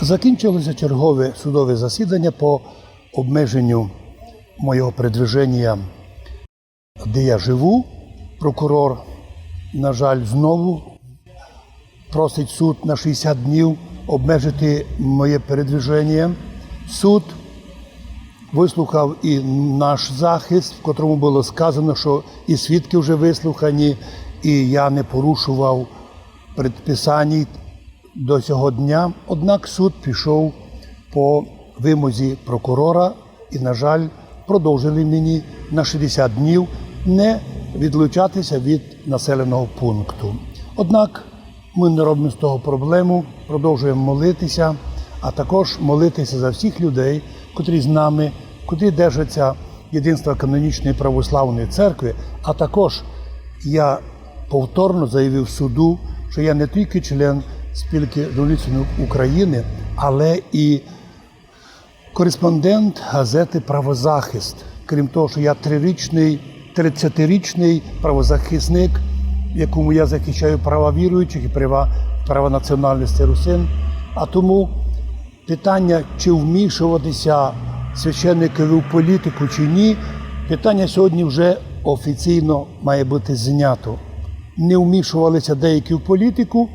Закінчилося чергове судове засідання по обмеженню моєго передвиження, де я живу. Прокурор, на жаль, знову просить суд на 60 днів обмежити моє передвиження. Суд вислухав і наш захист, в котрому було сказано, що і свідки вже вислухані, і я не порушував предписань до цього дня. Однак суд пішов по вимозі прокурора і, на жаль, продовжили мені на 60 днів не відлучатися від населеного пункту. Однак ми не робимо з того проблему, продовжуємо молитися, а також молитися за всіх людей, котрі з нами, котрі держаться єдинства канонічної православної церкви, а також я повторно заявив суду, що я не тільки член спілки журналістів України, але і кореспондент газети Правозахист. Крім того, що я трирічний, 30-річний правозахисник, якому я захищаю права віруючих і права, права національності русин. А тому питання, чи вмішуватися священникові в політику чи ні, питання сьогодні вже офіційно має бути знято. Не вмішувалися деякі в політику,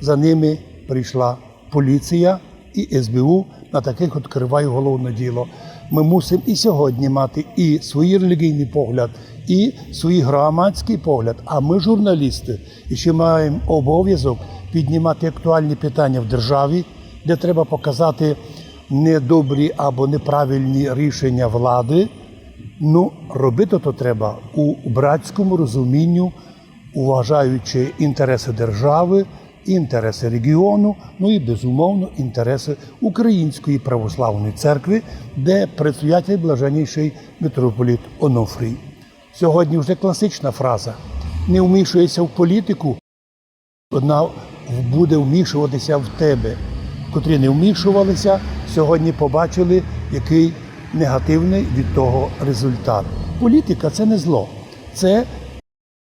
за ними прийшла поліція і СБУ на таких відкриває головне діло. Ми мусимо і сьогодні мати і свій релігійний погляд, і свій громадський погляд. А ми, журналісти, і ще маємо обов'язок піднімати актуальні питання в державі, де треба показати недобрі або неправильні рішення влади. Ну, робити то треба у братському розумінню, уважаючи інтереси держави, інтереси регіону, ну і безумовно інтереси Української православної церкви, де предстоятель блаженніший митрополіт Онофрій. Сьогодні вже класична фраза: не вмішуєшся в політику, вона буде вмішуватися в тебе. Котрі не вмішувалися, сьогодні побачили, який негативний від того результат. Політика це не зло, це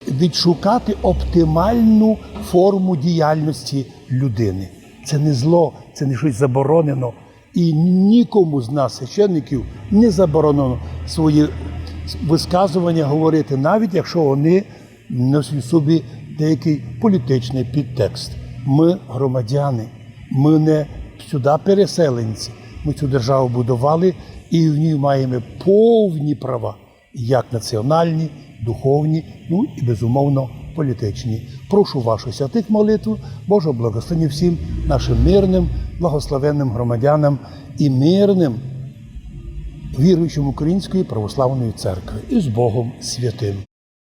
відшукати оптимальну форму діяльності людини. Це не зло, це не щось заборонено. І нікому з нас, священників, не заборонено свої висказування говорити, навіть якщо вони носять в собі деякий політичний підтекст. Ми громадяни, ми не сюди переселенці. Ми цю державу будували і в ній маємо повні права, як національні, духовні, ну і безумовно політичні. Прошу вашу святих молитву, Божого благословення всім нашим мирним, благословенним громадянам і мирним віруючим Української православної церкви і з Богом святим.